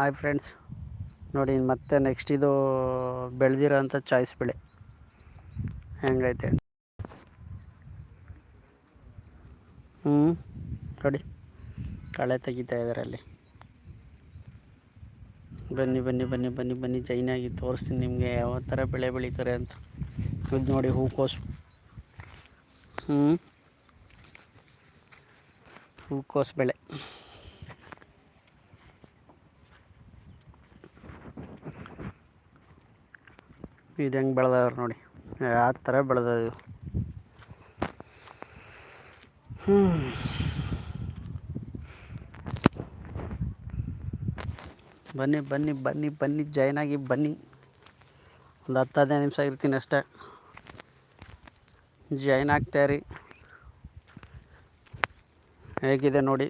Hi friends. ನೋಡಿ, ಮತ್ತೆ next ಇದು ಬೆಳೆದಿರೋ ಅಂಥ ಚಾಯ್ಸ್ ಬೆಳೆ. ಹೆಂಗೈತೆ? ಹ್ಞೂ ನೋಡಿ. ಕಳೆ ತೆಗಿತಾ ಇದ್ದಾರೆ ಅಲ್ಲಿ. ಬನ್ನಿ ಬನ್ನಿ ಬನ್ನಿ ಬನ್ನಿ ಬನ್ನಿ ಜೈನಾಗಿ ತೋರಿಸ್ತೀನಿ ನಿಮಗೆ ಯಾವ ಥರ ಬೆಳೆ ಬೆಳೀತಾರೆ ಅಂತ. ಇದು ನೋಡಿ ಹೂಕೋಸು ಹ್ಞೂ ಹೂಕೋಸು ಬೆಳೆ. ಇದು ಹೆಂಗೆ ಬೆಳೆದವ್ರು ನೋಡಿ. ಯಾವ ಥರ ಬೆಳೆದವು ಹ್ಞೂ ಬನ್ನಿ ಬನ್ನಿ ಬನ್ನಿ ಬನ್ನಿ ಜಾಯ್ನ್ ಆಗಿ ಬನ್ನಿ. ಒಂದು ಹತ್ತು, ಹದಿನೈದು ನಿಮಿಷ ಇರ್ತೀನಿ ಅಷ್ಟೇ. ಜಾಯ್ನ್ ಆಗ್ತಾಯಿರಿ ಹೇಗಿದೆ ನೋಡಿ.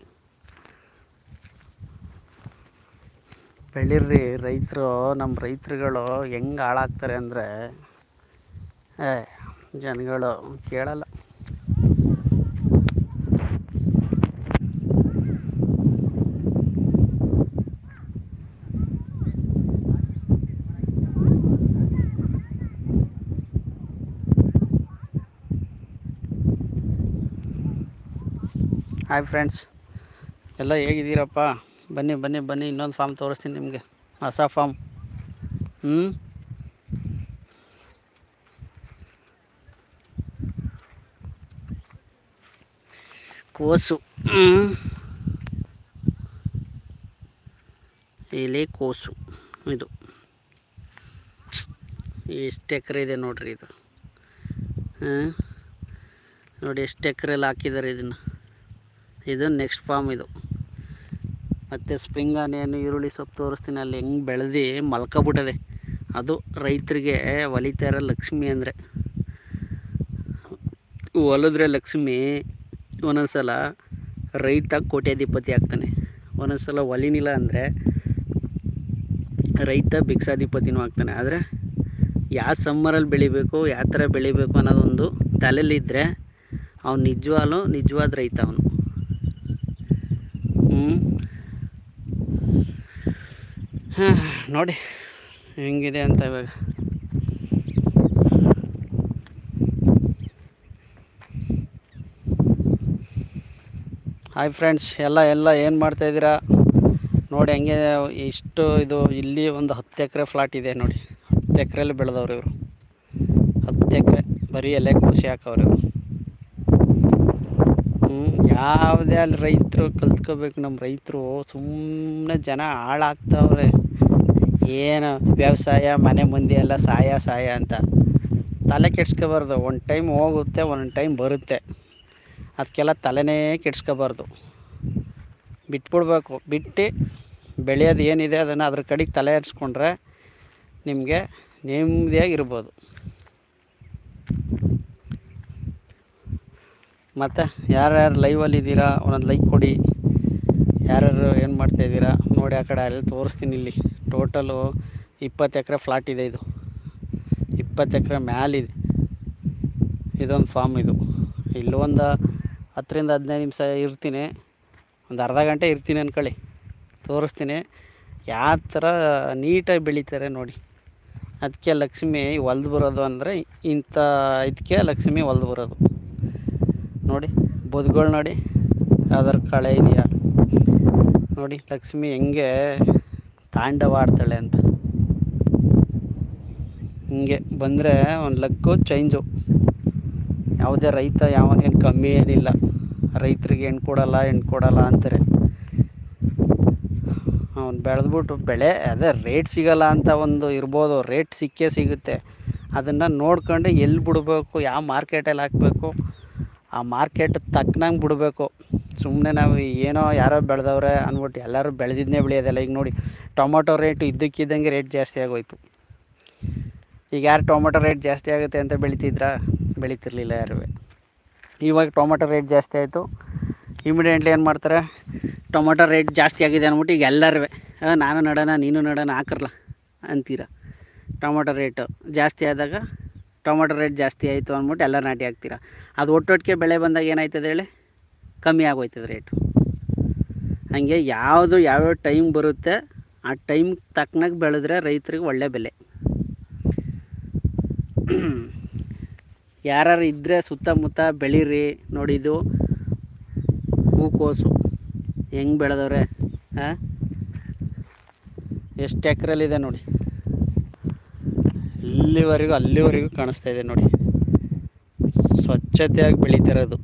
ಬೆಳೀರಿ ರೈತರು ನಮ್ಮ ರೈತರುಗಳು ಹೆಂಗೆ ಹಾಳಾಗ್ತಾರೆ ಅಂದರೆ ಏ ಜನಗಳು ಕೇಳಲ್ಲ. ಹಾಯ್ ಫ್ರೆಂಡ್ಸ್ ಎಲ್ಲ ಹೇಗಿದ್ದೀರಪ್ಪ? ಬನ್ನಿ ಬನ್ನಿ ಬನ್ನಿ, ಇನ್ನೊಂದು ಫಾರ್ಮ್ ತೋರಿಸ್ತೀನಿ ನಿಮಗೆ. ಹೊಸ ಫಾರ್ಮ್ ಹ್ಞೂ ಕೋಸು. ಇಲ್ಲಿ ಕೋಸು, ಇದು. ಎಷ್ಟು ಎಕರೆ ಇದೆ ನೋಡ್ರಿ ಇದು? ಹಾಂ ನೋಡಿ, ಎಷ್ಟು ಎಕರೆಲ್ಲಿ ಹಾಕಿದ್ದಾರೆ ಇದನ್ನು. ಇದು ನೆಕ್ಸ್ಟ್ ಫಾರ್ಮ್ ಇದು. ಮತ್ತು ಸ್ಪ್ರಿಂಗ್ ಆನಿಯನ್ ಈರುಳ್ಳಿ ಸೊಪ್ಪು ತೋರಿಸ್ತೀನಿ. ಅಲ್ಲಿ ಹೆಂಗೆ ಬೆಳೆದು ಮಲ್ಕೊಬಿಟ್ಟದೆ. ಅದು ರೈತರಿಗೆ ಒಲಿತಾ ಇರೋ ಲಕ್ಷ್ಮಿ ಅಂದರೆ. ಒಲಿದ್ರೆ ಲಕ್ಷ್ಮಿ ಒಂದೊಂದು ಸಲ ರೈತ ಕೋಟ್ಯಾಧಿಪತಿ ಆಗ್ತಾನೆ. ಒಂದೊಂದು ಸಲ ಒಲಿನಿಲ್ಲ ಅಂದರೆ ರೈತ ಭಿಕ್ಷಾಧಿಪತಿನೂ ಆಗ್ತಾನೆ. ಆದರೆ ಯಾವ ಸಮ್ಮರಲ್ಲಿ ಬೆಳಿಬೇಕು, ಯಾವ ಥರ ಬೆಳಿಬೇಕು ಅನ್ನೋದೊಂದು ತಲೆಯಲ್ಲಿದ್ದರೆ ಅವ್ನು ನಿಜವಾಗ್ಲೂ ನಿಜವಾದ ರೈತ ಅವನು ಹ್ಞೂ ಹಾಂ, ನೋಡಿ ಹೆಂಗಿದೆ ಅಂತ ಇವಾಗ. ಹಾಯ್ ಫ್ರೆಂಡ್ಸ್ ಎಲ್ಲ ಎಲ್ಲ ಏನು ಮಾಡ್ತಾಯಿದ್ದೀರಾ ನೋಡಿ ಹಂಗೆ ಇಷ್ಟು ಇದು ಇಲ್ಲಿ ಒಂದು ಹತ್ತು ಎಕರೆ ಫ್ಲಾಟ್ ಇದೆ ನೋಡಿ. ಹತ್ತು ಎಕರೆಯಲ್ಲಿ ಬೆಳೆದವ್ರು ಇವರು. ಹತ್ತು ಎಕರೆ, ಬರೀ ಎಲೆ ಖುಷಿ ಹಾಕವ್ರು ಇವರು. ಯಾವುದೇ ಅಲ್ಲಿ ರೈತರು ಕಲ್ತ್ಕೋಬೇಕು ನಮ್ಮ ರೈತರು ಸುಮ್ಮನೆ ಜನ ಹಾಳಾಗ್ತವ್ರೆ. ಏನು ವ್ಯವಸಾಯ, ಮನೆ ಮಂದಿ ಎಲ್ಲ ಸಾಯ ಸಾಯ ಅಂತ. ತಲೆ ಕೆಡ್ಸ್ಕೋಬಾರ್ದು. ಒಂದು ಟೈಮ್ ಹೋಗುತ್ತೆ, ಒಂದು ಟೈಮ್ ಬರುತ್ತೆ. ಅದಕ್ಕೆಲ್ಲ ತಲೆನೇ ಕೆಡ್ಸ್ಕೋಬಾರ್ದು. ಬಿಟ್ಬಿಡ್ಬೇಕು. ಬಿಟ್ಟು ಬೆಳೆಯೋದು ಏನಿದೆ ಅದನ್ನು ಅದ್ರ ಕಡೆಗೆ ತಲೆ ಹರಿಸ್ಕೊಂಡ್ರೆ ನಿಮಗೆ ನೆಮ್ಮದಿಯಾಗಿ ಇರ್ಬೋದು ಮತ್ತು ಯಾರ್ಯಾರು ಲೈವಲ್ಲಿ ಇದ್ದೀರಾ, ಒಂದೊಂದು ಲೈಕ್ ಕೊಡಿ. ಯಾರ್ಯಾರು ಏನು ಮಾಡ್ತಾಯಿದ್ದೀರಾ ನೋಡಿ ಆ ಕಡೆ ಅಲ್ಲಿ ತೋರಿಸ್ತೀನಿ ಇಲ್ಲಿ. ಟೋಟಲು ಇಪ್ಪತ್ತು ಎಕರೆ ಫ್ಲಾಟ್ ಇದೆ ಇದು. ಇಪ್ಪತ್ತು ಎಕರೆ ಮ್ಯಾಲಿದೆ ಇದೊಂದು ಫಾರ್ಮ್ ಇದು. ಇಲ್ಲೊಂದು ಹತ್ತರಿಂದ ಹದಿನೈದು ನಿಮಿಷ ಇರ್ತೀನಿ. ಒಂದು ಅರ್ಧ ಗಂಟೆ ಇರ್ತೀನಿ ಅಂದ್ಕೊಳ್ಳಿ ತೋರಿಸ್ತೀನಿ. ಯಾವ ಥರ ನೀಟಾಗಿ ಬೆಳೀತಾರೆ ನೋಡಿ. ಅದಕ್ಕೆ ಲಕ್ಷ್ಮಿ ಹೊಲ್ದು ಬರೋದು ಅಂದರೆ ಇಂಥ ಇದಕ್ಕೆ ಲಕ್ಷ್ಮಿ ಹೊಲ್ದು ಬರೋದು. ನೋಡಿ ಬದುಗಳು ನೋಡಿ, ಯಾವ್ದಾರು ಕಳೆ ಇದೆಯಾ? ನೋಡಿ, ಲಕ್ಷ್ಮಿ ಹೆಂಗೆ ತಾಂಡವ ಆಡ್ತಾಳೆ ಅಂತ. ಹಿಂಗೆ ಬಂದರೆ ಒಂದು ಲಕ್ಕು ಚೇಂಜು ಯಾವುದೇ ರೈತ ಯಾವನೇನು ಕಮ್ಮಿ ಏನಿಲ್ಲ. ರೈತರಿಗೆ ಹೆಣ್ಣು ಕೊಡಲ್ಲ ಹೆಣ್ಣು ಕೊಡಲ್ಲ ಅಂತಾರೆ. ಅವ್ನು ಬೆಳೆದ್ಬಿಟ್ಟು ಬೆಳೆ ಅದೇ ರೇಟ್ ಸಿಗಲ್ಲ ಅಂತ ಒಂದು ಇರ್ಬೋದು ರೇಟ್ ಸಿಕ್ಕೇ ಸಿಗುತ್ತೆ. ಅದನ್ನು ನೋಡ್ಕೊಂಡು ಎಲ್ಲಿ ಬಿಡಬೇಕು, ಯಾವ ಮಾರ್ಕೆಟಲ್ಲಿ ಹಾಕಬೇಕು ಆ ಮಾರ್ಕೆಟ್ ತಕ್ಕನಂಗೆ ಬಿಡಬೇಕು. ಸುಮ್ಮನೆ ನಾವು ಏನೋ ಯಾರೋ ಬೆಳೆದವ್ರೆ ಅಂದ್ಬಿಟ್ಟು ಎಲ್ಲರೂ ಬೆಳೆದಿದ್ದನ್ನೇ ಬೆಳೆಯೋದಲ್ಲ. ಈಗ ನೋಡಿ, ಟೊಮೊಟೊ ರೇಟು ಇದ್ದಕ್ಕಿದ್ದಂಗೆ ರೇಟ್ ಜಾಸ್ತಿ ಆಗೋಯ್ತು. ಈಗ ಯಾರು ಟೊಮೊಟೊ ರೇಟ್ ಜಾಸ್ತಿ ಆಗುತ್ತೆ ಅಂತ ಬೆಳಿತಿದ್ರಾ? ಬೆಳೀತಿರ್ಲಿಲ್ಲ ಯಾರೂ. ಇವಾಗ ಟೊಮೊಟೊ ರೇಟ್ ಜಾಸ್ತಿ ಆಯಿತು. ಇಮಿಡಿಯೇಟ್ಲಿ ಏನು ಮಾಡ್ತಾರೆ? ಟೊಮೊಟೊ ರೇಟ್ ಜಾಸ್ತಿ ಆಗಿದೆ ಅಂದ್ಬಿಟ್ಟು ಈಗ ಎಲ್ಲರೂ ನಾನು ನಡೋಣ ನೀನು ನಡೋಣ ಹಾಕರ್ಲ ಅಂತೀರ? ಟೊಮೊಟೊ ರೇಟು ಜಾಸ್ತಿ ಆದಾಗ ಟೊಮೊಟೊ ರೇಟ್ ಜಾಸ್ತಿ ಆಯಿತು ಅಂದ್ಬಿಟ್ಟು ಎಲ್ಲ ನಾಟಿ ಹಾಕ್ತೀರ. ಅದು ಒಟ್ಟೊಟ್ಟಿಗೆ ಬೆಳೆ ಬಂದಾಗ ಏನಾಯ್ತದೆ ಹೇಳಿ? ಕಮ್ಮಿ ಆಗೋಯ್ತದೆ ರೇಟು ಹಾಗೆ ಯಾವುದು ಯಾವ್ಯಾವ ಟೈಮ್ ಬರುತ್ತೆ, ಆ ಟೈಮ್ ತಕ್ಕನಾಗ ಬೆಳೆದ್ರೆ ರೈತರಿಗೆ ಒಳ್ಳೆ ಬೆಲೆ. ಯಾರು ಇದ್ದರೆ ಸುತ್ತಮುತ್ತ ಬೆಳೀರಿ ನೋಡಿದ್ದು ಹೂಕೋಸು. ಹೆಂಗೆ ಬೆಳೆದವ್ರೆ ಹಾಂ ಎಷ್ಟು ಎಕ್ರಲ್ಲಿದೆ ನೋಡಿ. ಇಲ್ಲಿವರೆಗೂ ಅಲ್ಲಿವರೆಗೂ ಕಾಣಿಸ್ತಾ ಇದೆ ನೋಡಿ. ಸ್ವಚ್ಛತೆಯಾಗಿ ಬೆಳೀತಿರೋದು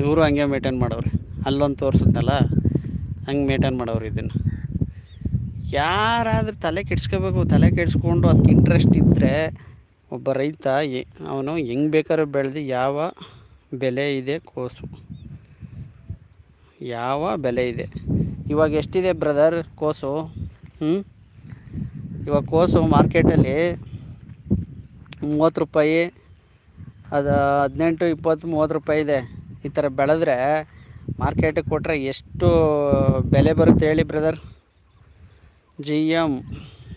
ಇವರು ಹಂಗೆ ಮೇಂಟೈನ್ ಮಾಡೋರು ಅಲ್ಲೊಂದು ತೋರಿಸುತ್ತಲ್ಲ ಹಂಗೆ ಮೇಂಟೈನ್ ಮಾಡೋರು ಇದನ್ನು. ಯಾರಾದರೂ ತಲೆ ಕೆಡ್ಸ್ಕೋಬೇಕು, ತಲೆ ಕೆಡಿಸ್ಕೊಂಡು ಅದಕ್ಕೆ ಇಂಟ್ರೆಸ್ಟ್ ಇದ್ದರೆ ಒಬ್ಬ ರೈತ ಅವನು ಹೆಂಗೆ ಬೇಕಾದ್ರೂ ಬೆಳೆದು ಯಾವ ಬೆಲೆ ಇದೆ ಕೋಸು. ಯಾವ ಬೆಲೆ ಇದೆ. ಇವಾಗ ಎಷ್ಟಿದೆ ಬ್ರದರ್ ಕೋಸು? ಹ್ಞೂ ಇವಾಗ ಕೋಸು ಮಾರ್ಕೆಟಲ್ಲಿ ಮೂವತ್ತು ರೂಪಾಯಿ, ಅದು ಹದಿನೆಂಟು, ಇಪ್ಪತ್ತು, ಮೂವತ್ತು ರೂಪಾಯಿ ಇದೆ. ಈ ಥರ ಬೆಳೆದ್ರೆ ಮಾರ್ಕೆಟಿಗೆ ಕೊಟ್ಟರೆ ಎಷ್ಟು ಬೆಲೆ ಬರುತ್ತೆ ಹೇಳಿ brother? G M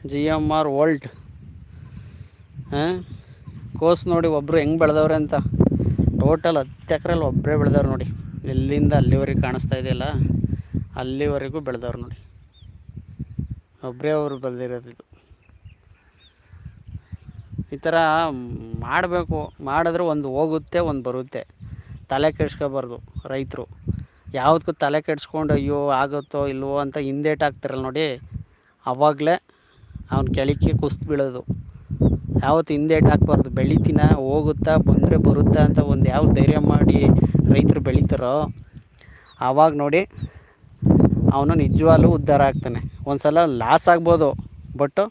G M R world. ಹಾಂ? ಕೋಸು ನೋಡಿ ಒಬ್ಬರು ಹೆಂಗೆ ಬೆಳೆದವ್ರೆ ಅಂತ. ಟೋಟಲ್ ಹತ್ತು ಎಕರೆಲ್ಲಿ ಒಬ್ಬರೇ ಬೆಳೆದವ್ರು ನೋಡಿ. ಎಲ್ಲಿಂದ ಅಲ್ಲಿವರೆಗೆ ಕಾಣಿಸ್ತಾ ಇದೆಯಲ್ಲ ಅಲ್ಲಿವರೆಗೂ ಬೆಳೆದವ್ರು ನೋಡಿ. ಒಬ್ಬರೇ ಅವರು ಬೆಳೆದಿರೋದು ಇದು. ಈ ಥರ ಮಾಡಬೇಕು, ಮಾಡಿದ್ರೆ ಒಂದು ಹೋಗುತ್ತೆ, ಒಂದು ಬರುತ್ತೆ. ತಲೆ ಕೆಡ್ಸ್ಕೊಬಾರ್ದು ರೈತರು. ಯಾವುದಕ್ಕೂ ತಲೆ ಕೆಡ್ಸ್ಕೊಂಡು, ಅಯ್ಯೋ, ಆಗುತ್ತೋ, ಇಲ್ವೋ ಅಂತ ಹಿಂದೇಟು ಹಾಕ್ತಾರಲ್ಲ ನೋಡಿ ಆವಾಗಲೇ ಅವ್ನ ಕೆಳಕ್ಕೆ ಕುಸ್ದು ಬೀಳೋದು. ಯಾವತ್ತು ಹಿಂದೇಟ್ ಹಾಕ್ಬಾರ್ದು. ಬೆಳಿತೀನ, ಹೋಗುತ್ತಾ, ಬಂದರೆ ಬರುತ್ತಾ ಅಂತ ಒಂದು ಯಾವ ಧೈರ್ಯ ಮಾಡಿ ರೈತರು ಬೆಳಿತಾರೋ ಆವಾಗ ನೋಡಿ ಅವನು ನಿಜವಾಗ್ಲೂ ಉದ್ಧಾರ ಆಗ್ತಾನೆ. ಒಂದು ಸಲ ಲಾಸ್ ಆಗ್ಬೋದು ಬಟ್ಟು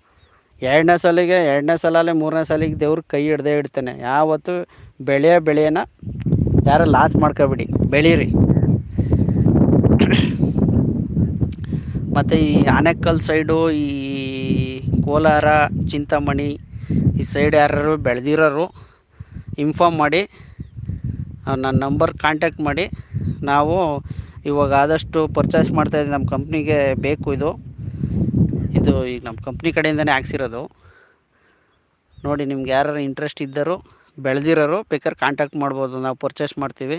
ಎರಡನೇ ಸಲಿಗೆ, ಎರಡನೇ ಸಲಲ್ಲೇ ಮೂರನೇ ಸಲಿಗೆ ದೇವ್ರು ಕೈ ಹಿಡ್ದೇ ಇಡ್ತಾನೆ. ಯಾವತ್ತು? ಬೆಳೆಯ ಬೆಳೆಯನ್ನ ಯಾರು ಲಾಸ್ ಮಾಡ್ಕೋಬಿಡಿ. ಬೆಳೀರಿ. ಮತ್ತು ಈ ಆನೆಕಲ್ ಸೈಡು, ಈ ಕೋಲಾರ, ಚಿಂತಾಮಣಿ, ಈ ಸೈಡ್ ಯಾರು ಬೆಳೆದಿರೋರು ಇನ್ಫಾರ್ಮ್ ಮಾಡಿ, ನನ್ನ ನಂಬರ್ ಕಾಂಟ್ಯಾಕ್ಟ್ ಮಾಡಿ. ನಾವು ಇವಾಗ ಆದಷ್ಟು ಪರ್ಚೇಸ್ ಮಾಡ್ತಾಯಿದ್ದೀವಿ ನಮ್ಮ ಕಂಪ್ನಿಗೆ ಬೇಕು ಇದು. ಇದು ಈಗ ನಮ್ಮ ಕಂಪ್ನಿ ಕಡೆಯಿಂದನೇ ಹಾಕ್ಸಿರೋದು. ನೋಡಿ, ನಿಮ್ಗೆ ಯಾರು ಇಂಟ್ರೆಸ್ಟ್ ಇದ್ದರು, ಬೆಳೆದಿರೋರು ಬೇಕಾದ್ರೆ ಕಾಂಟ್ಯಾಕ್ಟ್ ಮಾಡ್ಬೋದು. ನಾವು ಪರ್ಚೇಸ್ ಮಾಡ್ತೀವಿ.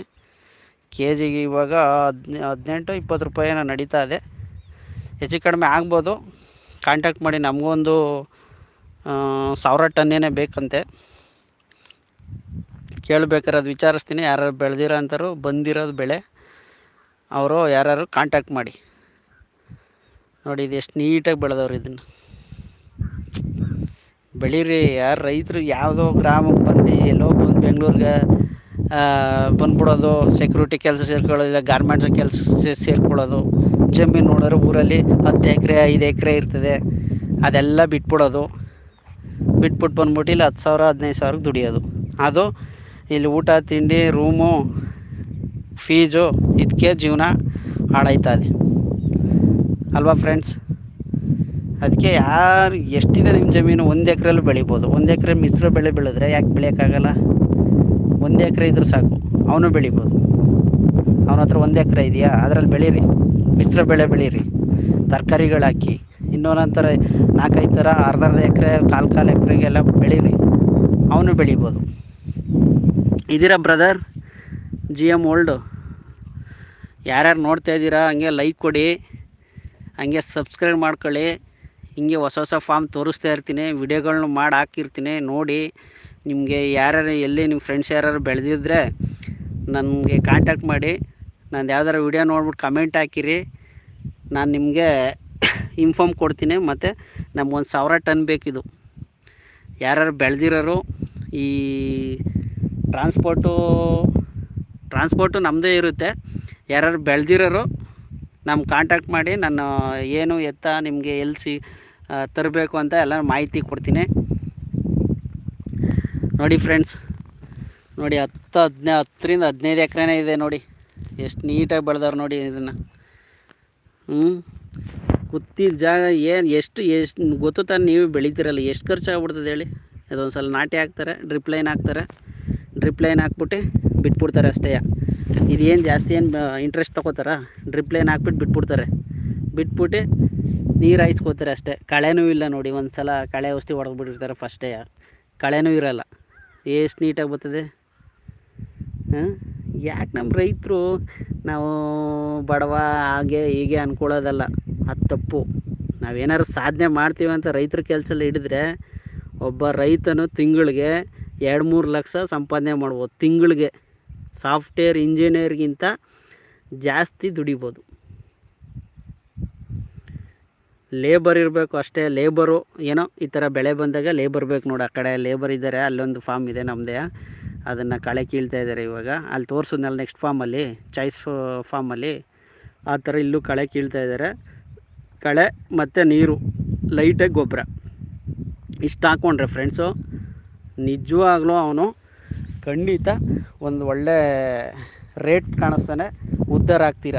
ಕೆ ಜಿಗೆ ಇವಾಗ ಹದಿನ, ಹದಿನೆಂಟು, ಇಪ್ಪತ್ತು ರೂಪಾಯಿ ಏನೋ ನಡೀತಾ ಇದೆ. ಹೆಚ್ಚು ಕಡಿಮೆ ಆಗ್ಬೋದು. ಕಾಂಟ್ಯಾಕ್ಟ್ ಮಾಡಿ ನಮಗೊಂದು ಸಾವಿರ ಟನ್ನೇನೆ ಬೇಕಂತೆ. ಕೇಳಬೇಕಾರೆ ಅದು ವಿಚಾರಿಸ್ತೀನಿ. ಯಾರು ಬೆಳೆದಿರೋ ಅಂಥವ್ರು ಬಂದಿರೋದು ಬೆಳೆ, ಅವರು ಯಾರು ಕಾಂಟ್ಯಾಕ್ಟ್ ಮಾಡಿ. ನೋಡಿ, ಇದು ಎಷ್ಟು ನೀಟಾಗಿ ಬೆಳೆದವ್ರು ಇದನ್ನು. ಬೆಳೀರಿ, ಯಾರು ರೈತರು ಯಾವುದೋ ಗ್ರಾಮಕ್ಕೆ ಬಂದು, ಎಲ್ಲೋ ಬಂದು ಬೆಂಗ್ಳೂರಿಗೆ ಬಂದ್ಬಿಡೋದು ಸೆಕ್ಯೂರಿಟಿ ಕೆಲಸ ಸೇರ್ಕೊಳ್ಳೋದು, ಇಲ್ಲ ಗಾರ್ಮೆಂಟ್ಸ್ ಕೆಲಸ ಸೇರ್ಕೊಳ್ಳೋದು. ಜಮೀನು ನೋಡೋರು ಊರಲ್ಲಿ ಹತ್ತು ಎಕರೆ, ಐದು ಎಕರೆ ಇರ್ತದೆ. ಅದೆಲ್ಲ ಬಿಟ್ಬಿಡೋದು. ಬಿಟ್ಬಿಟ್ಟು ಬಂದ್ಬಿಟ್ಟು ಇಲ್ಲಿ ಹತ್ತು ಸಾವಿರ, ಹದಿನೈದು ಸಾವಿರಕ್ಕೆ ದುಡಿಯೋದು. ಅದು ಇಲ್ಲಿ ಊಟ, ತಿಂಡಿ ರೂಮು ಫೀಜು ಇದಕ್ಕೆ ಜೀವನ ಹಾಳಾಯ್ತದೆ ಅಲ್ವಾ ಫ್ರೆಂಡ್ಸ್ ಅದಕ್ಕೆ ಯಾರು ಎಷ್ಟಿದೆ ನಿಮ್ಮ ಜಮೀನು? ಒಂದು ಎಕರೆಲ್ಲಿ ಬೆಳಿಬೋದು. ಒಂದು ಎಕರೆ ಮಿಶ್ರ ಬೆಳೆ ಬೆಳೆದ್ರೆ ಯಾಕೆ ಬೆಳೆಯೋಕ್ಕಾಗಲ್ಲ? ಒಂದು ಎಕರೆ ಇದ್ರೂ ಸಾಕು. ಅವನು ಬೆಳಿಬೋದು. ಅವನ ಹತ್ರ ಒಂದು ಎಕರೆ ಇದೆಯಾ? ಅದರಲ್ಲಿ ಬೆಳೀರಿ. ಮಿಶ್ರ ಬೆಳೆ ಬೆಳೀರಿ. ತರಕಾರಿಗಳು ಹಾಕಿ ಇನ್ನೊಂದೊಂಥರ ನಾಲ್ಕೈದು ಥರ ಅರ್ಧ ಅರ್ಧ ಎಕರೆ, ಕಾಲು ಕಾಲು ಎಕರೆಗೆಲ್ಲ ಬೆಳೀರಿ. ಅವನು ಬೆಳಿಬೋದು. ಇದ್ದೀರಾ ಬ್ರದರ್ ಜಿ ಎಂ ಓಲ್ಡು ಯಾರ್ಯಾರು ನೋಡ್ತಾ ಇದ್ದೀರಾ? ಹಂಗೆ ಲೈಕ್ ಕೊಡಿ. ಹಂಗೆ ಸಬ್ಸ್ಕ್ರೈಬ್ ಮಾಡ್ಕೊಳ್ಳಿ. ಹಿಂಗೆ ಹೊಸ ಹೊಸ ಫಾರ್ಮ್ ತೋರಿಸ್ತಾ ಇರ್ತೀನಿ. ವಿಡಿಯೋಗಳನ್ನ ಮಾಡಿ ಹಾಕಿರ್ತೀನಿ. ನೋಡಿ ನಿಮಗೆ ಯಾರ್ಯಾರು ಎಲ್ಲಿ ನಿಮ್ಮ ಫ್ರೆಂಡ್ಸ್ ಯಾರು ಬೆಳೆದಿದ್ರೆ ನನಗೆ ಕಾಂಟ್ಯಾಕ್ಟ್ ಮಾಡಿ. ನಾನು ಯಾವ್ದಾರು ವಿಡಿಯೋ ನೋಡ್ಬಿಟ್ಟು ಕಮೆಂಟ್ ಹಾಕಿರಿ. ನಾನು ನಿಮಗೆ ಇನ್ಫಾರ್ಮ್ ಕೊಡ್ತೀನಿ. ಮತ್ತು ನಮ್ಗೊಂದು ಸಾವಿರ ಟನ್ ಬೇಕಿದು. ಯಾರ್ಯಾರು ಬೆಳೆದಿರೋರು ಈ ಟ್ರಾನ್ಸ್ಪೋರ್ಟು ಟ್ರಾನ್ಸ್ಪೋರ್ಟು ನಮ್ಮದೇ ಇರುತ್ತೆ. ಯಾರ್ಯಾರು ಬೆಳೆದಿರೋರು ನಮ್ಮ ಕಾಂಟ್ಯಾಕ್ಟ್ ಮಾಡಿ ನಾನು ಏನು ಎತ್ತ ನಿಮಗೆ ಎಲ್ಲಿ ಸಿ ತರಬೇಕು ಅಂತ ಎಲ್ಲ ಮಾಹಿತಿ ಕೊಡ್ತೀನಿ. ನೋಡಿ ಫ್ರೆಂಡ್ಸ್ ನೋಡಿ ಹತ್ತು ಹದಿನೈ, ಹತ್ತರಿಂದ ಹದಿನೈದು ಎಕರೆನೇ ಇದೆ ನೋಡಿ. ಎಷ್ಟು ನೀಟಾಗಿ ಬೆಳೆದವ್ರು ನೋಡಿ ಇದನ್ನು. ಹ್ಞೂ ಕೂತಿದ್ದ ಜಾಗ ಏನು, ಎಷ್ಟು ಎಷ್ಟು, ಗೊತ್ತು ತಾನೆ ನೀವು ಬೆಳಿತೀರಲ್ಲ, ಎಷ್ಟು ಖರ್ಚಾಗ್ಬಿಡ್ತದೆ ಹೇಳಿ. ಅದೊಂದು ಸಲ ನಾಟಿ ಹಾಕ್ತಾರೆ ಡ್ರಿಪ್ ಲೈನ್ ಹಾಕ್ತಾರೆ. ಡ್ರಿಪ್ ಲೈನ್ ಹಾಕ್ಬಿಟ್ಟು ಬಿಟ್ಬಿಡ್ತಾರೆ ಅಷ್ಟೇ. ಇದೇನು ಜಾಸ್ತಿ ಏನು ಇಂಟ್ರೆಸ್ಟ್ ತೊಗೋತಾರ? ಡ್ರಿಪ್ ಲೈನ್ ಹಾಕ್ಬಿಟ್ಟು ಬಿಟ್ಬಿಡ್ತಾರೆ. ಬಿಟ್ಬಿಟ್ಟು ನೀರು ಹಾಯಿಸ್ಕೋತಾರೆ ಅಷ್ಟೇ. ಕಳೆನೂ ಇಲ್ಲ ನೋಡಿ ಒಂದು ಸಲ ಕಳೆ ಔಷಧಿ ಹೊಡೆದ್ಬಿಟ್ಟಿರ್ತಾರೆ ಫಸ್ಟೇ ಕಳೆನೂ ಇರೋಲ್ಲ. ಎಷ್ಟು ನೀಟಾಗಿ ಬರ್ತದೆ? ಹಾಂ? ಯಾಕೆ ನಮ್ಮ ರೈತರು ನಾವು ಬಡವ ಹಾಗೆ ಹೀಗೆ ಅಂದ್ಕೊಳ್ಳೋದಲ್ಲ ಅದು ತಪ್ಪು. ನಾವೇನಾದ್ರು ಸಾಧನೆ ಮಾಡ್ತೀವಿ ಅಂತ ರೈತರ ಕೆಲಸದಲ್ಲಿ ಹಿಡಿದ್ರೆ ಒಬ್ಬ ರೈತನು ತಿಂಗಳಿಗೆ ಎರಡು ಮೂರು ಲಕ್ಷ ಸಂಪಾದನೆ ಮಾಡ್ಬೋದು, ತಿಂಗಳಿಗೆ. ಸಾಫ್ಟ್ವೇರ್ ಇಂಜಿನಿಯರ್ಗಿಂತ ಜಾಸ್ತಿ ದುಡಿಬೋದು. ಲೇಬರ್ ಇರಬೇಕು ಅಷ್ಟೇ, ಲೇಬರು ಏನೋ ಈ ಥರ ಬೆಳೆ ಬಂದಾಗ ಲೇಬರ್ ಬೇಕು ನೋಡಿ ಆ ಕಡೆ, ಲೇಬರ್ ಇದ್ದಾರೆ, ಅಲ್ಲೊಂದು ಫಾರ್ಮ್ ಇದೆ ನಮ್ಮದೇ ಅದನ್ನು ಕಳೆ ಕೀಳ್ತಾ ಇದ್ದಾರೆ ಇವಾಗ. ಅಲ್ಲಿ ತೋರಿಸಿದ್ನಲ್ಲ ನೆಕ್ಸ್ಟ್ ಫಾರ್ಮಲ್ಲಿ, ಚಾಯ್ಸ್ ಫಾರ್ಮಲ್ಲಿ, ಆ ಥರ ಇಲ್ಲೂ ಕಳೆ ಕೀಳ್ತಾ ಇದ್ದಾರೆ. ಕಳೆ ಮತ್ತು ನೀರು, ಲೈಟಾಗಿ ಗೊಬ್ಬರ. ಇಷ್ಟು ಹಾಕ್ಕೊಂಡ್ರೆ ಫ್ರೆಂಡ್ಸು ನಿಜವಾಗ್ಲೂ ಅವನು ಖಂಡಿತ ಒಂದು ಒಳ್ಳೆ ರೇಟ್ ಕಾಣಿಸ್ತಾನೆ. ಉದ್ಧಾರ ಆಗ್ತೀರ?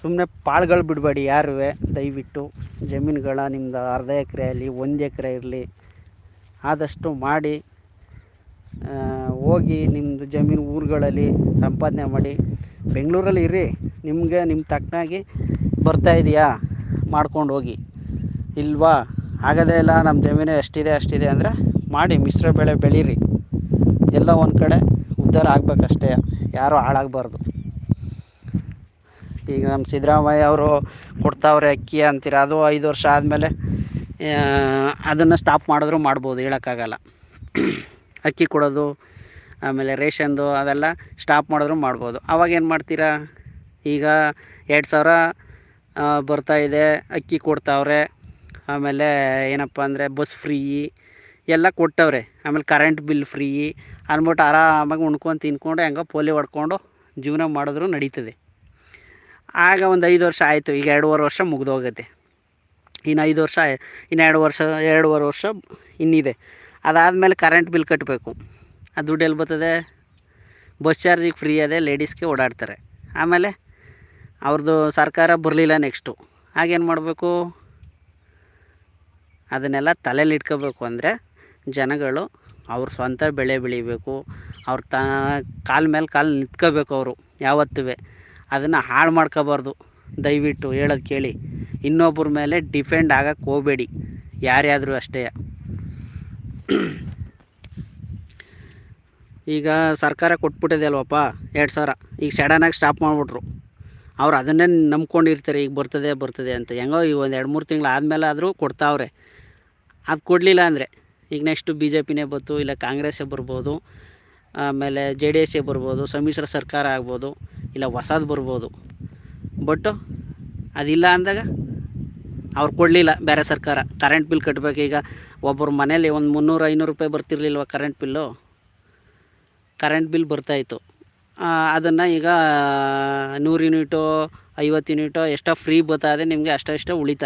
ಸುಮ್ಮನೆ ಪಾಳ್ಗಳು ಬಿಡಬೇಡಿ ಯಾರೂ ದಯವಿಟ್ಟು. ಜಮೀನುಗಳ ನಿಮ್ಮದು ಅರ್ಧ ಎಕರೆ ಇರಲಿ ಒಂದು ಎಕರೆ ಇರಲಿ. ಆದಷ್ಟು ಮಾಡಿ ಹೋಗಿ ನಿಮ್ಮದು ಜಮೀನು ಊರುಗಳಲ್ಲಿ ಸಂಪಾದನೆ ಮಾಡಿ. ಬೆಂಗಳೂರಲ್ಲಿ ಇರಿ, ನಿಮಗೆ ನಿಮ್ಮ ತಕ್ಕನಾಗಿ ಬರ್ತಾ ಇದೆಯಾ? ಮಾಡ್ಕೊಂಡು ಹೋಗಿ. ಇಲ್ವಾ? ಆಗೋದೇ ಇಲ್ಲ ನಮ್ಮ ಜಮೀನು ಎಷ್ಟಿದೆ ಅಷ್ಟಿದೆ ಅಂದರೆ ಮಾಡಿ ಮಿಶ್ರ ಬೆಳೆ ಬೆಳೀರಿ. ಎಲ್ಲ ಒಂದು ಕಡೆ ಉದ್ಧಾರ ಆಗ್ಬೇಕಷ್ಟೇ. ಯಾರೂ ಹಾಳಾಗಬಾರ್ದು. ಈಗ ನಮ್ಮ ಸಿದ್ದರಾಮಯ್ಯ ಅವರು ಕೊಡ್ತಾವ್ರೆ ಅಕ್ಕಿ ಅಂತೀರ, ಅದು ಐದು ವರ್ಷ ಆದಮೇಲೆ ಅದನ್ನು ಸ್ಟಾಪ್ ಮಾಡಿದ್ರು ಮಾಡ್ಬೋದು, ಹೇಳೋಕ್ಕಾಗಲ್ಲ. ಅಕ್ಕಿ ಕೊಡೋದು, ಆಮೇಲೆ ರೇಷನ್ದು ಅವೆಲ್ಲ ಸ್ಟಾಪ್ ಮಾಡಿದ್ರು ಮಾಡ್ಬೋದು. ಅವಾಗ ಏನು ಮಾಡ್ತೀರಾ? ಈಗ ಎರಡು ಸಾವಿರ ಬರ್ತಾಯಿದೆ ಅಕ್ಕಿ ಕೊಡ್ತಾವ್ರೆ. ಆಮೇಲೆ ಏನಪ್ಪ ಅಂದರೆ ಬಸ್ ಫ್ರೀ ಎಲ್ಲ ಕೊಟ್ಟವ್ರೆ. ಆಮೇಲೆ ಕರೆಂಟ್ ಬಿಲ್ ಫ್ರೀ ಅಂದ್ಬಿಟ್ಟು ಆರಾಮಾಗಿ ಉಣ್ಕೊಂಡು ತಿನ್ಕೊಂಡು ಹೆಂಗೋ ಪೋಲಿ ಹೊಡ್ಕೊಂಡು ಜೀವನ ಮಾಡಿದ್ರು ನಡೀತದೆ. ಆಗ ಒಂದು ಐದು ವರ್ಷ ಆಯಿತು, ಈಗ ಎರಡೂವರೆ ವರ್ಷ ಮುಗಿದೋಗುತ್ತೆ. ಇನ್ನು ಐದು ವರ್ಷ ಇನ್ನು ಎರಡು ವರ್ಷ, ಎರಡೂವರೆ ವರ್ಷ ಇನ್ನಿದೆ. ಅದಾದಮೇಲೆ ಕರೆಂಟ್ ಬಿಲ್ ಕಟ್ಟಬೇಕು ಆ ದುಡ್ಡು ಎಲ್ಲಿ ಬರ್ತದೆ? ಬಸ್ ಚಾರ್ಜಿಗೆ ಫ್ರೀ ಅದೇ ಲೇಡೀಸ್ಗೆ ಓಡಾಡ್ತಾರೆ. ಆಮೇಲೆ ಅವ್ರದ್ದು ಸರ್ಕಾರ ಬರಲಿಲ್ಲ ನೆಕ್ಸ್ಟು ಆಗೇನು ಮಾಡಬೇಕು? ಅದನ್ನೆಲ್ಲ ತಲೆಯಲ್ಲಿ ಇಟ್ಕೋಬೇಕು ಅಂದರೆ ಜನಗಳು ಅವ್ರ ಸ್ವಂತ ಬೆಳೆ ಬೆಳಿಬೇಕು, ಅವ್ರ ತಾ, ಕಾಲ ಮೇಲೆ ಕಾಲು ನಿಂತ್ಕೋಬೇಕು ಅವರು ಯಾವತ್ತೂ ಅದನ್ನು ಹಾಳು ಮಾಡ್ಕೋಬಾರ್ದು. ದಯವಿಟ್ಟು ಹೇಳೋದು ಕೇಳಿ. ಇನ್ನೊಬ್ಬರ ಮೇಲೆ ಡಿಪೆಂಡ್ ಆಗಕ್ಕೆ ಹೋಗಬೇಡಿ. ಯಾರ್ಯಾದರೂ ಅಷ್ಟೇ. ಈಗ ಸರ್ಕಾರ ಕೊಟ್ಬಿಟ್ಟಿದೆ ಅಲ್ವಪ್ಪ? ಎರಡು ಸಾವಿರ. ಈಗ ಸಡನ್ನಾಗಿ ಸ್ಟಾಪ್ ಮಾಡಿಬಿಟ್ರು. ಅವ್ರು ಅದನ್ನೇ ನಂಬ್ಕೊಂಡಿರ್ತಾರೆ. ಈಗ ಬರ್ತದೆ ಬರ್ತದೆ ಅಂತ. ಹೆಂಗೋ ಈಗ ಒಂದು ಎರಡು ಮೂರು ತಿಂಗಳು ಆದಮೇಲೆ ಆದರೂ ಕೊಡ್ತಾವ್ರೆ. ಅದು ಕೊಡಲಿಲ್ಲ ಅಂದರೆ ಈಗ ನೆಕ್ಸ್ಟು ಬಿ ಜೆ ಪಿನೇ ಬಂತು, ಇಲ್ಲ ಕಾಂಗ್ರೆಸ್ಸೇ ಬರ್ಬೋದು, ಆಮೇಲೆ ಜೆ ಡಿ ಎಸ್ಸೇ ಬರ್ಬೋದು, ಸಮ್ಮಿಶ್ರ ಸರ್ಕಾರ ಆಗ್ಬೋದು, ಇಲ್ಲ ಹೊಸದು ಬರ್ಬೋದು. ಬಟ್ಟು ಅದಿಲ್ಲ ಅಂದಾಗ ಅವ್ರು ಕೊಡಲಿಲ್ಲ ಬೇರೆ ಸರ್ಕಾರ. ಕರೆಂಟ್ ಬಿಲ್ ಕಟ್ಟಬೇಕು ಈಗ ಒಬ್ಬರು ಮನೇಲಿ ಒಂದು ಮುನ್ನೂರು, ಐನೂರು ರೂಪಾಯಿ ಬರ್ತಿರ್ಲಿಲ್ವ ಕರೆಂಟ್ ಬಿಲ್ಲು ಕರೆಂಟ್ ಬಿಲ್ ಬರ್ತಾಯಿತ್ತು ಅದನ್ನು ಈಗ ನೂರು ಯೂನಿಟೋ ಐವತ್ತು ಯೂನಿಟೋ ಎಷ್ಟೋ ಫ್ರೀ ಇದೆ, ನಿಮಗೆ ಅಷ್ಟೋ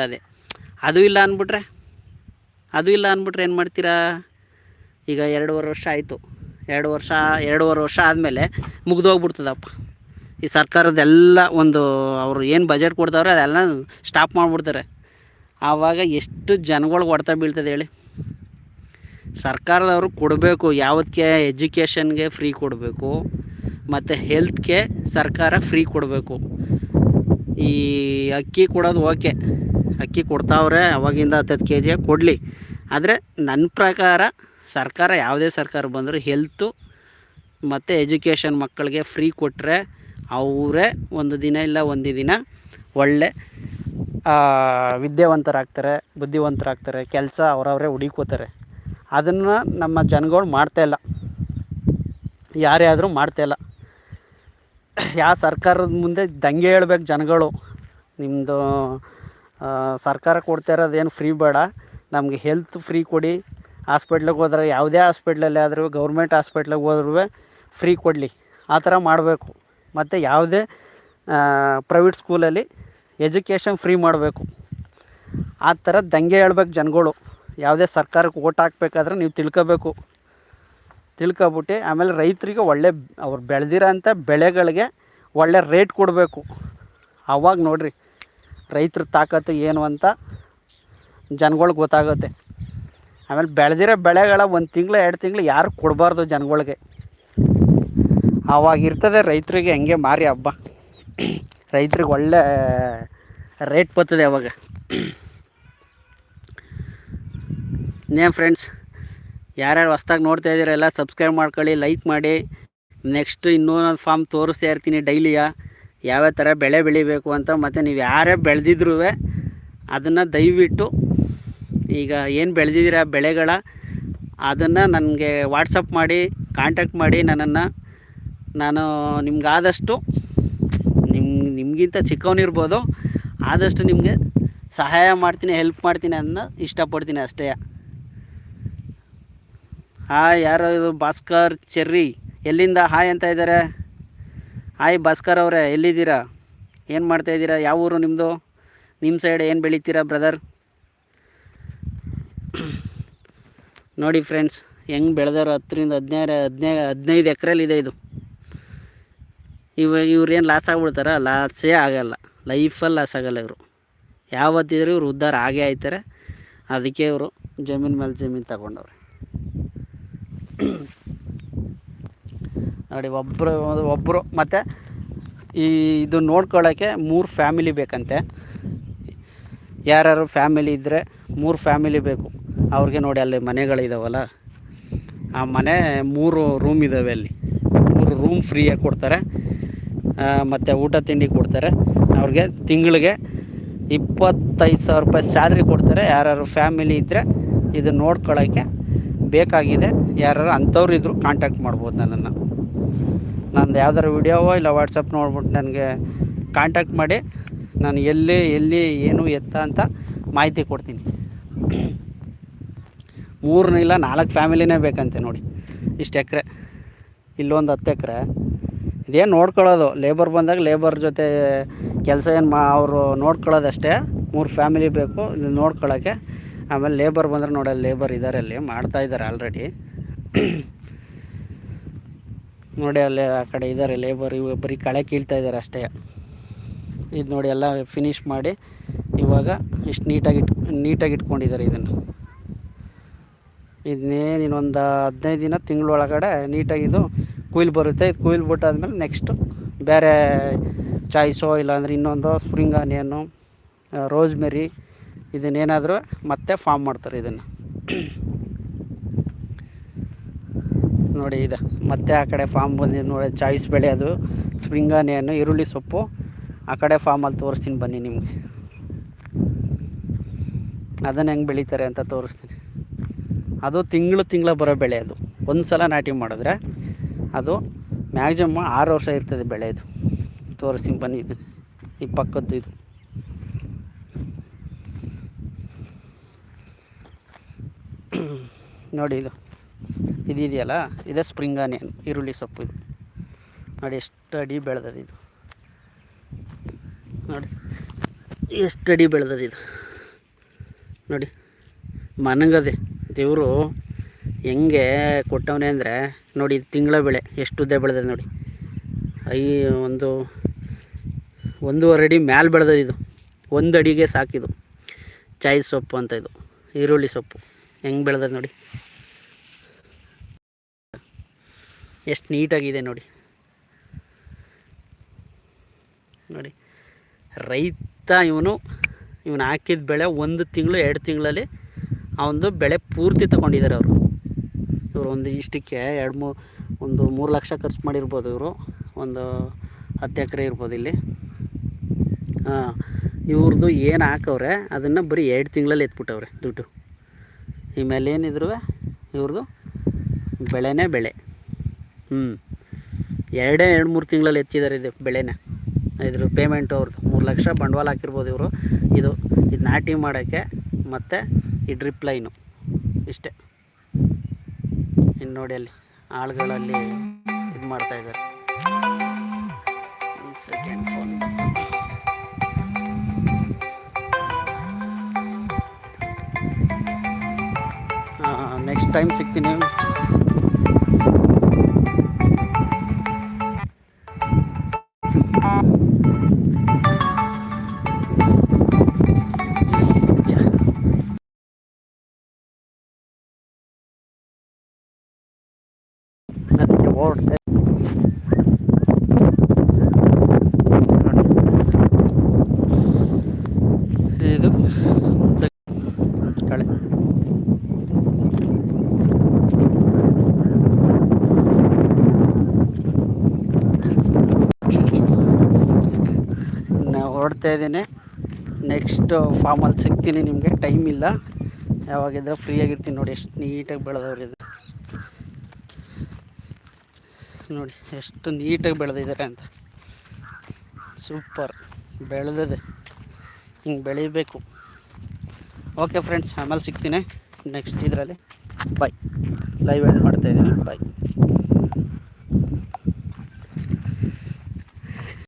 ಇದೆ. ಅದು ಇಲ್ಲ ಅಂದ್ಬಿಟ್ರೆ ಅದು ಇಲ್ಲ ಅಂದ್ಬಿಟ್ರೆ ಏನು ಮಾಡ್ತೀರಾ? ಈಗ ಎರಡೂವರೆ ವರ್ಷ ಆಯಿತು. ಎರಡು ವರ್ಷ, ಎರಡೂವರೆ ವರ್ಷ ಆದಮೇಲೆ ಮುಗ್ದೋಗ್ಬಿಡ್ತದಪ್ಪ. ಈ ಸರ್ಕಾರದೆಲ್ಲ ಒಂದು ಅವರು ಏನು ಬಜೆಟ್ ಕೊಡ್ತಾವ್ರೆ ಅದೆಲ್ಲ ಸ್ಟಾಪ್ ಮಾಡಿಬಿಡ್ತಾರೆ. ಆವಾಗ ಎಷ್ಟು ಜನಗಳಿಗೆ ಹೊಡ್ತಾ ಬೀಳ್ತದೆ ಹೇಳಿ. ಸರ್ಕಾರದವರು ಕೊಡಬೇಕು ಯಾವುದಕ್ಕೆ ಎಜುಕೇಷನ್ಗೆ ಫ್ರೀ ಕೊಡಬೇಕು, ಮತ್ತು ಹೆಲ್ತ್ಗೆ ಸರ್ಕಾರ ಫ್ರೀ ಕೊಡಬೇಕು. ಈ ಅಕ್ಕಿ ಕೊಡೋದು ಓಕೆ ಅಕ್ಕಿ ಕೊಡ್ತಾವ್ರೆ, ಅವಾಗಿಂದ ಹತ್ತತ್ತು ಕೆ ಜಿ ಕೊಡಲಿ. ಆದರೆ ನನ್ನ ಪ್ರಕಾರ ಸರ್ಕಾರ, ಯಾವುದೇ ಸರ್ಕಾರ ಬಂದರೂ ಹೆಲ್ತು ಮತ್ತು ಎಜುಕೇಷನ್ ಮಕ್ಕಳಿಗೆ ಫ್ರೀ ಕೊಟ್ಟರೆ ಅವರೇ ಒಂದು ದಿನ ಇಲ್ಲ, ಒಂದು ದಿನ ಒಳ್ಳೆ ವಿದ್ಯಾವಂತರಾಗ್ತಾರೆ, ಬುದ್ಧಿವಂತರಾಗ್ತಾರೆ, ಕೆಲಸ ಅವರವರೇ ಹುಡುಕೋತಾರೆ ಅದನ್ನು ನಮ್ಮ ಜನಗಳು ಮಾಡ್ತಾಯಿಲ್ಲ ಯಾರೇ ಆದರೂ ಮಾಡ್ತಾಯಿಲ್ಲ ಯಾವ ಸರ್ಕಾರದ ಮುಂದೆ ದಂಗೆ ಹೇಳ್ಬೇಕು ಜನಗಳು. ನಿಮ್ಮದು ಸರ್ಕಾರ ಕೊಡ್ತಾ ಇರೋದೇನು ಫ್ರೀ ಬೇಡ. ನಮಗೆ ಹೆಲ್ತ್ ಫ್ರೀ ಕೊಡಿ. ಹಾಸ್ಪಿಟ್ಲಿಗೆ ಹೋದ್ರೆ ಯಾವುದೇ ಹಾಸ್ಪಿಟ್ಲಲ್ಲಿ ಆದರೂ ಗೌರ್ಮೆಂಟ್ ಹಾಸ್ಪಿಟ್ಲಿಗೆ ಹೋದ್ರೂ ಫ್ರೀ ಕೊಡಲಿ. ಆ ಥರ ಮಾಡಬೇಕು. ಮತ್ತು ಯಾವುದೇ ಪ್ರೈವೇಟ್ ಸ್ಕೂಲಲ್ಲಿ ಎಜುಕೇಷನ್ ಫ್ರೀ ಮಾಡಬೇಕು. ಆ ಥರ ದಂಗೆ ಹೇಳ್ಬೇಕು ಜನಗಳು. ಯಾವುದೇ ಸರ್ಕಾರಕ್ಕೆ ಓಟ್ ಹಾಕ್ಬೇಕಾದ್ರೆ ನೀವು ತಿಳ್ಕೊಬೇಕು. ತಿಳ್ಕೊಬಿಟ್ಟು ಆಮೇಲೆ ರೈತರಿಗೆ ಒಳ್ಳೆ, ಅವ್ರು ಬೆಳೆದಿರೋಂಥ ಬೆಳೆಗಳಿಗೆ ಒಳ್ಳೆ ರೇಟ್ ಕೊಡಬೇಕು. ಅವಾಗ ನೋಡಿರಿ. ರೈತರ ತಾಕತ್ತು ಏನು ಅಂತ ಜನಗಳ್ಗೆ ಗೊತ್ತಾಗುತ್ತೆ. ಆಮೇಲೆ ಬೆಳೆದಿರೋ ಬೆಳೆಗಳ ಒಂದು ತಿಂಗಳು, ಎರಡು ತಿಂಗಳು ಯಾರು ಕೊಡಬಾರ್ದು ಜನಗಳಿಗೆ. ಆವಾಗಿರ್ತದೆ ರೈತರಿಗೆ ಹೆಂಗೆ ಮಾರಿ ಹಬ್ಬ. ರೈತ್ರಿಗೆ ಒಳ್ಳೆ ರೇಟ್ ಬರ್ತದೆ ಅವಾಗ. ನೇಮ್ ಫ್ರೆಂಡ್ಸ್ ಯಾರ್ಯಾರು ಹೊಸ್ದಾಗಿ ನೋಡ್ತಾ ಇದ್ದೀರಲ್ಲ ಸಬ್ಸ್ಕ್ರೈಬ್ ಮಾಡ್ಕೊಳ್ಳಿ ಲೈಕ್ ಮಾಡಿ. ನೆಕ್ಸ್ಟ್ ಇನ್ನೂ ನಾನು ಫಾರ್ಮ್ ತೋರಿಸ್ತಾ ಇರ್ತೀನಿ ಡೈಲಿಯ. ಯಾವ್ಯಾವ ಥರ ಬೆಳೆ ಬೆಳಿಬೇಕು ಅಂತ ಮತ್ತು ನೀವು ಯಾರೇ ಬೆಳೆದಿದ್ರೂ ಅದನ್ನು ದಯವಿಟ್ಟು ಈಗ ಏನು ಬೆಳೆದಿದ್ದೀರ ಬೆಳೆಗಳ, ಅದನ್ನು ನನಗೆ ವಾಟ್ಸಪ್ ಮಾಡಿ ಕಾಂಟ್ಯಾಕ್ಟ್ ಮಾಡಿ ನನ್ನನ್ನು. ನಾನು ನಿಮ್ಗಾದಷ್ಟು ನಿಮ್ಮ ನಿಮಗಿಂತ ಚಿಕ್ಕವನಿರ್ಬೋದು ಆದಷ್ಟು ನಿಮಗೆ ಸಹಾಯ ಮಾಡ್ತೀನಿ ಹೆಲ್ಪ್ ಮಾಡ್ತೀನಿ ಅನ್ನೋ ಇಷ್ಟಪಡ್ತೀನಿ ಅಷ್ಟೇ. ಹಾಯ್ ಯಾರು ಇದು ಭಾಸ್ಕರ್ ಚೆರ್ರಿ? ಎಲ್ಲಿಂದ? ಹಾಯ್ ಅಂತ ಇದ್ದಾರೆ ಹಾಯ್ ಭಾಸ್ಕರ್ ಅವರೇ, ಎಲ್ಲಿದ್ದೀರಾ? ಏನು ಮಾಡ್ತಾಯಿದ್ದೀರಾ ಯಾವ ಊರು ನಿಮ್ಮದು ನಿಮ್ಮ ಸೈಡ್ ಏನು ಬೆಳಿತೀರಾ ಬ್ರದರ್ ನೋಡಿ ಫ್ರೆಂಡ್ಸ್ ಹೆಂಗೆ ಬೆಳೆದಾರೋ ಹತ್ತರಿಂದ ಹದಿನೈದು ಹದಿನೈದು ಹದಿನೈದು ಎಕರೆಲಿದೆ ಇದು ಇವ, ಇವ್ರೇನು ಲಾಸ್ ಆಗ್ಬಿಡ್ತಾರ? ಲಾಸೇ ಆಗೋಲ್ಲ. ಲೈಫಲ್ಲಿ ಲಾಸ್ ಆಗಲ್ಲ ಇವರು. ಯಾವತ್ತಿದ್ರೂ ಇವ್ರು ಉದ್ಧಾರ ಆಗೇ ಆಯ್ತಾರೆ. ಅದಕ್ಕೆ ಇವರು ಜಮೀನು ಮೇಲೆ ಜಮೀನು ತಗೊಂಡವ್ರೆ. ನೋಡಿ ಒಬ್ಬರು ಒಬ್ಬರು ಮತ್ತು ಈ ಇದು ನೋಡ್ಕೊಳ್ಳೋಕ್ಕೆ ಮೂರು ಫ್ಯಾಮಿಲಿ ಬೇಕಂತೆ. ಯಾರ್ಯಾರು ಫ್ಯಾಮಿಲಿ ಇದ್ದರೆ ಮೂರು ಫ್ಯಾಮಿಲಿ ಬೇಕು. ಅವ್ರಿಗೆ ನೋಡಿ, ಅಲ್ಲಿ ಮನೆಗಳಿದಾವಲ್ಲ. ಆ ಮನೆ ಮೂರು ರೂಮ್ ಇದ್ದಾವೆ ಅಲ್ಲಿ. ಮೂರು ರೂಮ್ ಫ್ರೀಯಾಗಿ ಕೊಡ್ತಾರೆ. ಮತ್ತು ಊಟ ತಿಂಡಿ ಕೊಡ್ತಾರೆ. ಅವ್ರಿಗೆ ತಿಂಗಳಿಗೆ ಇಪ್ಪತ್ತೈದು ಸಾವಿರ ರೂಪಾಯಿ ಸ್ಯಾಲ್ರಿ ಕೊಡ್ತಾರೆ. ಯಾರ್ಯಾರು ಫ್ಯಾಮಿಲಿ ಇದ್ದರೆ ಇದು ನೋಡ್ಕೊಳ್ಳೋಕ್ಕೆ ಬೇಕಾಗಿದೆ. ಯಾರು ಅಂಥವ್ರು ಇದ್ದರೂ ಕಾಂಟ್ಯಾಕ್ಟ್ ಮಾಡ್ಬೋದು ನನ್ನನ್ನು. ನಂದು ಯಾವ್ದಾರು ವಿಡಿಯೋವೋ ಇಲ್ಲ ವಾಟ್ಸಪ್ ನೋಡ್ಬಿಟ್ಟು ನನಗೆ ಕಾಂಟ್ಯಾಕ್ಟ್ ಮಾಡಿ, ನಾನು ಎಲ್ಲಿ ಎಲ್ಲಿ, ಏನು ಎತ್ತ ಅಂತ ಮಾಹಿತಿ ಕೊಡ್ತೀನಿ. ಮೂರನ್ನ ಇಲ್ಲ, ನಾಲ್ಕು ಫ್ಯಾಮಿಲಿನೇ ಬೇಕಂತೆ ನೋಡಿ, ಇಷ್ಟು ಎಕರೆ. ಇಲ್ಲೊಂದು ಹತ್ತು ಎಕರೆ. ಇದೇನು ನೋಡ್ಕೊಳ್ಳೋದು ಲೇಬರ್ ಬಂದಾಗ ಲೇಬರ್ ಜೊತೆ ಕೆಲಸ ಏನು ಮಾ, ಅವರು ನೋಡ್ಕೊಳ್ಳೋದಷ್ಟೇ, ಮೂರು ಫ್ಯಾಮಿಲಿ ಬೇಕು ಇದು ನೋಡ್ಕೊಳ್ಳೋಕ್ಕೆ ಆಮೇಲೆ ಲೇಬರ್ ಬಂದರೆ ನೋಡಿ ಲೇಬರ್ ಇದ್ದಾರೆ ಅಲ್ಲಿ ಮಾಡ್ತಾಯಿದ್ದಾರೆ ಆಲ್ರೆಡಿ ನೋಡಿ ಅಲ್ಲಿ ಆ ಕಡೆ ಇದ್ದಾರೆ ಲೇಬರ್ ಇವಾಗ ಬರೀ ಕಳೆ ಕೀಳ್ತಾ ಇದ್ದಾರೆ ಅಷ್ಟೇ. ಇದು ನೋಡಿ ಎಲ್ಲ ಫಿನಿಶ್ ಮಾಡಿ ಇವಾಗ ಇಷ್ಟು ನೀಟಾಗಿ ಇಟ್, ನೀಟಾಗಿ ಇಟ್ಕೊಂಡಿದ್ದಾರೆ ಇದನ್ನು. ಇದನ್ನೇನು ಇನ್ನೊಂದು ಹದಿನೈದು ದಿನ ತಿಂಗಳೊಳಗಡೆ ನೀಟಾಗಿ ಇದು ಕುಯ್ಲು ಬರುತ್ತೆ. ಇದು ಕುಯ್ಲು ಬಿಟ್ಟಾದ್ಮೇಲೆ ನೆಕ್ಸ್ಟು ಬೇರೆ ಚಾಯ್ಸೋ ಇಲ್ಲಾಂದರೆ ಇನ್ನೊಂದು ಸ್ಪ್ರಿಂಗ್ ಆನಿಯನ್ನು ರೋಸ್ಮೆರಿ ಇದನ್ನೇನಾದರೂ ಮತ್ತೆ ಫಾರ್ಮ್ ಮಾಡ್ತಾರೆ ಇದನ್ನು. ನೋಡಿ ಇದು. ಮತ್ತೆ ಆ ಕಡೆ ಫಾರ್ಮ್ ಬಂದಿದ್ದು ನೋಡಿ, ಚಾಯ್ಸ್ ಬೆಳೆ ಅದು. ಸ್ಪ್ರಿಂಗಾನೆ ಆನಿಯನ್ನು ಈರುಳ್ಳಿ ಸೊಪ್ಪು. ಆ ಕಡೆ ಫಾರ್ಮಲ್ಲಿ ತೋರಿಸ್ತೀನಿ ಬನ್ನಿ ನಿಮಗೆ. ಅದನ್ನು ಹೆಂಗೆ ಬೆಳೀತಾರೆ ಅಂತ ತೋರಿಸ್ತೀನಿ. ಅದು ತಿಂಗಳು ತಿಂಗಳ ಬರೋ ಬೆಳೆ ಅದು. ಒಂದು ಸಲ ನಾಟಿ ಮಾಡಿದ್ರೆ ಅದು ಮ್ಯಾಕ್ಸಿಮಮ್ ಆರು ವರ್ಷ ಇರ್ತದೆ ಬೆಳೆ ಇದು. ತೋರಿಸ್ತೀನಿ ಬನ್ನಿ ಇದು. ಈ ಪಕ್ಕದ್ದು ಇದು. ನೋಡಿ ಇದು. ಇದಿದೆಯಲ್ಲ? ಇದೇ ಸ್ಪ್ರಿಂಗ್ ಆನಿಯನ್ ಈರುಳ್ಳಿ ಸೊಪ್ಪು ಇದು. ನೋಡಿ, ಎಷ್ಟು ಅಡಿ ಬೆಳೆದದ ನೋಡಿ, ಎಷ್ಟು ಅಡಿ ಬೆಳೆದದ ಇದು. ನೋಡಿ, ಮನಗದೆ. ದೇವರು ಹೆಂಗೆ ಕೊಟ್ಟವನೆ ಅಂದರೆ, ನೋಡಿ ತಿಂಗಳ ಬೆಳೆ. ಎಷ್ಟು ಉದ್ದ ಬೆಳೆದದೆ ನೋಡಿ. ಐ, ಒಂದು, ಒಂದೂವರೆ ಅಡಿ ಮ್ಯಾಲೆ ಬೆಳೆದದಿದು ಒಂದು ಅಡಿಗೆ ಸಾಕಿದು ಚಾಯ್ ಸೊಪ್ಪು ಅಂತ ಇದು. ಈರುಳ್ಳಿ ಸೊಪ್ಪು. ಹೆಂಗೆ ಬೆಳೆದ ನೋಡಿ. ಎಷ್ಟು ನೀಟಾಗಿದೆ ನೋಡಿ. ನೋಡಿ, ರೈತ ಇವನು ಇವನು ಹಾಕಿದ ಬೆಳೆ ಒಂದು ತಿಂಗಳು, ಎರಡು ತಿಂಗಳಲ್ಲಿ ಆ ಒಂದು ಬೆಳೆ ಪೂರ್ತಿ ತಗೊಂಡಿದ್ದಾರೆ ಅವರು. ಇವರು ಒಂದು ಇಷ್ಟಕ್ಕೆ ಎರಡು ಮೂರು ಒಂದು ಮೂರು ಲಕ್ಷ ಖರ್ಚು ಮಾಡಿರ್ಬೋದು ಇವರು. ಒಂದು ಹತ್ತು ಎಕರೆ ಇರ್ಬೋದು ಇಲ್ಲಿ. ಹಾಂ ಇವ್ರದ್ದು ಏನು ಹಾಕವ್ರೆ, ಅದನ್ನು ಬರೀ ಎರಡು ತಿಂಗಳಲ್ಲಿ ಎತ್ಬಿಟ್ಟವ್ರೆ ದುಡ್ಡು. ಈ ಮೇಲೆ ಏನಿದ್ರು ಇವ್ರದ್ದು ಬೆಳೆನೇ ಬೆಳೆ. ಹ್ಞೂ ಎರಡೇ ಎರಡು ಮೂರು ತಿಂಗಳಲ್ಲಿ ಹೆಚ್ಚಿದ್ದಾರೆ ಇದು ಬೆಳೆನ. ಇದ್ರ ಪೇಮೆಂಟು ಅವ್ರದ್ದು ಮೂರು ಲಕ್ಷ ಬಂಡವಾಳ ಹಾಕಿರ್ಬೋದು ಇವರು. ಇದು ಇದು ನಾಟಿ ಮಾಡೋಕ್ಕೆ ಮತ್ತು ಈ ಡ್ರಿಪ್ ಲೈನು ಇಷ್ಟೇ. ಇನ್ನು ನೋಡಿ ಅಲ್ಲಿ ಆಳುಗಳಲ್ಲಿ ಇದು ಮಾಡ್ತಾ ಇದ್ದಾರೆ ನೆಕ್ಸ್ಟ್ ಟೈಮ್ ಸಿಗ್ತೀನಿ. ನೋಡ್ತಾ ಇದ್ದೀನಿ. ನೆಕ್ಸ್ಟ್ ಫಾರ್ಮಲ್ಲಿ ಸಿಗ್ತೀನಿ ನಿಮಗೆ. ಟೈಮ್ ಇಲ್ಲ. ಯಾವಾಗಿದ್ರೆ ಫ್ರೀ ಆಗಿರ್ತೀನಿ ನೋಡಿ, ಎಷ್ಟು ನೀಟಾಗಿ ಬೆಳೆದವ್ರು ಇದು ನೋಡಿ, ಎಷ್ಟು ನೀಟಾಗಿ ಬೆಳೆದಿದ್ದಾರೆ ಅಂತ. ಸೂಪರ್ ಬೆಳೆದಿದೆ. ಹಿಂಗೆ ಬೆಳಿಬೇಕು. ಓಕೆ ಫ್ರೆಂಡ್ಸ್ ಆಮೇಲೆ ಸಿಗ್ತೀನಿ. ನೆಕ್ಸ್ಟ್ ಇದರಲ್ಲಿ. ಬಾಯ್ ಲೈವ್ ಎಂಡ್ ಮಾಡ್ತಾಯಿದ್ದೀನಿ ಬಾಯ್